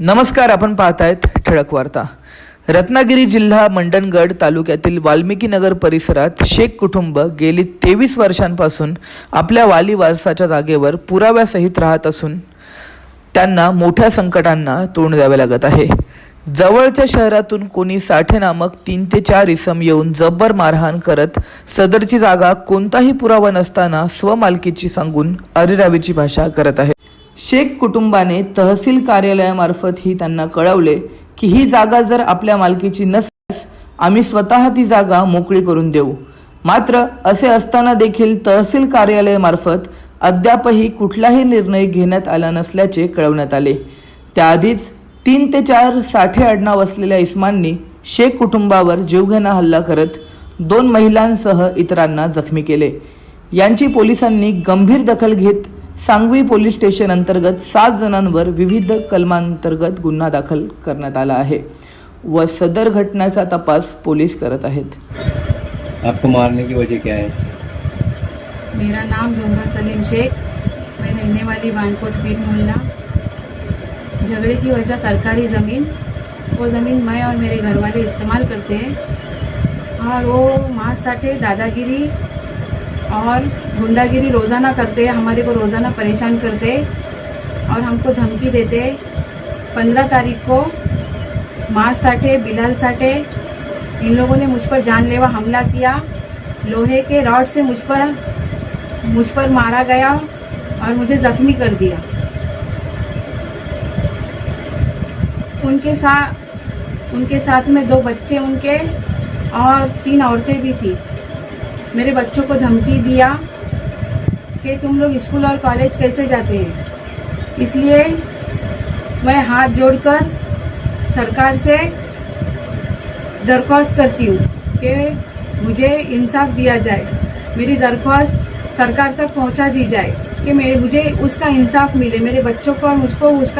नमस्कार आपण पाहतायत ठळक वार्ता. रत्नागिरी जिल्हा मंडणगड तालुक्यातील वाल्मिकी नगर परिसरात शेख कुटुंब गेली तेवीस वर्षांपासून आपल्या वाली वारसाच्या जागेवर पुराव्यासहित राहत असून त्यांना मोठ्या संकटांना तोंड द्यावे लागत आहे. जवळच्या शहरातून कोणी साठे नामक तीन ते चार इसम येऊन जब्बर मारहाण करत सदरची जागा कोणताही पुरावा नसताना स्वमालकीची सांगून अरेरावीची भाषा करत आहे. शेख कुटुंबाने तहसील कार्यालयामार्फत ही त्यांना कळवले की ही जागा जर आपल्या मालकीची नसल्यास आम्ही स्वतः ती जागा मोकळी करून देऊ. मात्र असे असताना देखील तहसील कार्यालयामार्फत अद्यापही कुठलाही निर्णय घेण्यात आला नसल्याचे कळवण्यात आले. त्याआधीच तीन ते चार साठे आडनाव असलेल्या इस्मांनी शेख कुटुंबावर जीवघेणा हल्ला करत दोन महिलांसह इतरांना जखमी केले. यांची पोलिसांनी गंभीर दखल घेत सांगवी पोलीस स्टेशन अंतर्गत सात जणांवर विविध कलमांतर्गत गुन्हा दाखल करण्यात आला आहे व सदर घटनेचा तपास पोलीस करत आहेत. आपको मारने की वजह क्या है? मेरा नाम जोहरा सलीम शेख मैं रहने वाली वानकोट पीर मोहल्ला। झगड़े की वजह सरकारी ज़मीन वो ज़मीन मैं और मेरे घर वाले इस्तेमाल करते हैं। और वो माँ साठे दादागिरी और गुंडागिरी रोज़ाना करते, हमारे को रोज़ाना परेशान करते और हमको धमकी देते। पंद्रह तारीख को माँ साठे, बिलाल साठे, इन लोगों ने मुझ पर जानलेवा हमला किया। लोहे के रॉड से मुझ पर मुझ पर मारा गया और मुझे जख्मी कर दिया। उनके साथ उनके साथ में दो बच्चे उनके और तीन औरतें भी थी। मेरे बच्चों को धमकी दिया कि तुम लोग स्कूल और कॉलेज कैसे जाते हैं? इसलिए मैं हाथ जोड़कर सरकार से दरख्वास्त करती हूँ कि मुझे इंसाफ दिया जाए, मेरी दरख्वास्त सरकार तक पहुँचा दी जाए कि मेरे मुझे उसका इंसाफ मिले, मेरे बच्चों को और मुझको उसका